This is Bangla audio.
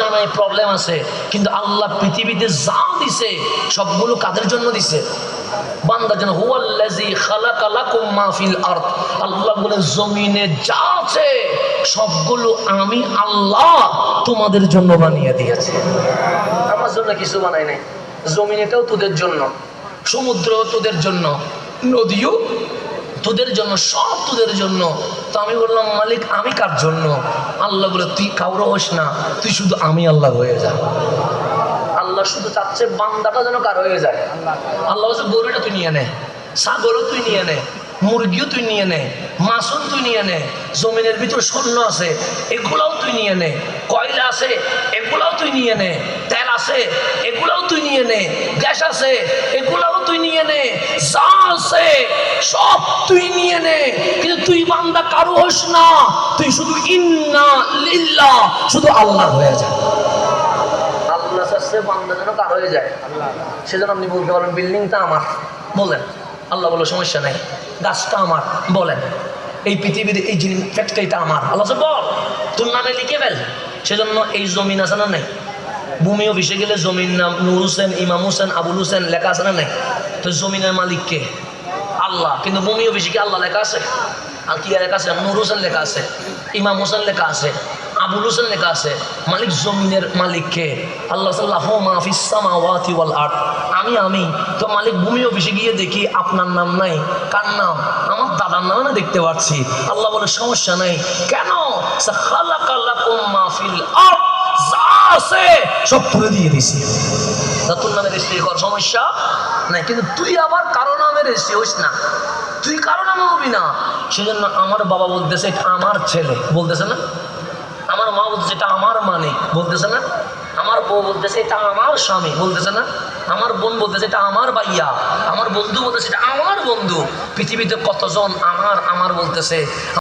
জানায় প্রবলেম আছে, কিন্তু আল্লাহ পৃথিবীতে যা দিছে, সবগুলো কাদের জন্য দিছে? মা ফিল আরদ। আল্লাহ বলে, জমিনে যা আছে, সবগুলো আমি আল্লাহ তোমাদের জন্য বানিয়ে দিয়েছি। আমার জন্য কিছু বানাই নাই। জমিনেটাও তোদের জন্য সমুদ্র তোদের জন্য, নদীও তোদের জন্য, সব তোদের জন্য। তো আমি বললাম, মালিক, আমি কার জন্য? আল্লাহ বলে, তুই কাউরে হোস না, তুই শুধু আমি আল্লাহ হয়ে যা। আল্লাহ শুধু চাচ্ছে বান্দাটা যেন কার হয়ে যায়। আল্লাহ বলছে, গরুটা তুই নিয়ে নে, ছাগলও তুই নিয়ে নে, মুরগিও তুই নিয়ে নে, মাছও তুই নিয়ে নে, জমিনের ভিতর স্বর্ণ আছে, এগুলাও তুই নিয়ে নে, কয়লা আছে, এগুলাও তুই নিয়ে নে, তেল আছে, এগুলাও তুই নিয়ে নে, গ্যাস আছে, এগুলাও তুই নিয়ে নে, যা আছে তুই নিয়ে নে, কিন্তু তুই বান্দা কারও হোস না। তুই শুধু ইন্না লিল্লাহ, শুধু আল্লাহ হয়ে যা। আল্লাহ চাচ্ছে বান্দা যেন কার হয়ে যায়। সেজন্য আপনি বলতে পারেন বিল্ডিংটা আমার। বলেন। আল্লাহ বলো, সমস্যা নেই। গাছটা আমার। বলেন। এই পৃথিবীর এই জিনিস ফ্যাক্টরিটা আমার। আল্লাহ বল, তোর নামে লিখে ফেল। সেজন্য এই জমিন আছে না নেই? ভূমি অফিসে গেলে জমির নাম নূর হোসেন ইমাম হোসেন, আবুল হোসেন লেখা আছে না নেই? তো জমিনের মালিক কে? আল্লাহ, কিন্তু ভূমি অফিসে কি আল্লাহ লেখা আছে? আর কি লেখা আছে, নূর হোসেন লেখা আছে, ইমাম হোসেন লেখা আছে, আবুল হোসেন লেখা আছে, মালিক জমিনের মালিক কে আল্লাহ সাল্লাহ মাহফিস সামাওয়াতি ওয়াল আর্থ আমি আমি, তো মালিক ভূমি অফিসে গিয়ে দেখি আপনার নাম নাই, কার নাম? আমার দাদার নামে না দেখতে পাচ্ছি আল্লাহ বলে, সমস্যা নাই। কেন? খালাকাল্লাকুম মাহফিল আর্থ সব তুলে দিয়ে দিছি তোর নামে রেজিস্ট্রি কর, সমস্যা নাই। কিন্তু তুই আবার কারও নামে রেজিস্ট্রি হইস না। তুই কারও নামে হবি না। সেজন্য আমার বাবা বলতেছে, এটা আমার ছেলে। বলতেছে না? আমার মা বলতেছে, এটা আমার মানে বলতেছে না? আমার বউ বলতেছে, এটা আমার স্বামী। বলতেছে না? আমার বোন বলতেছে, এটা আমার ভাইয়া। আমার বন্ধু বলতেছে, এটা আমার বন্ধু। পৃথিবীতে কতজন আমার আমার বলতেছে?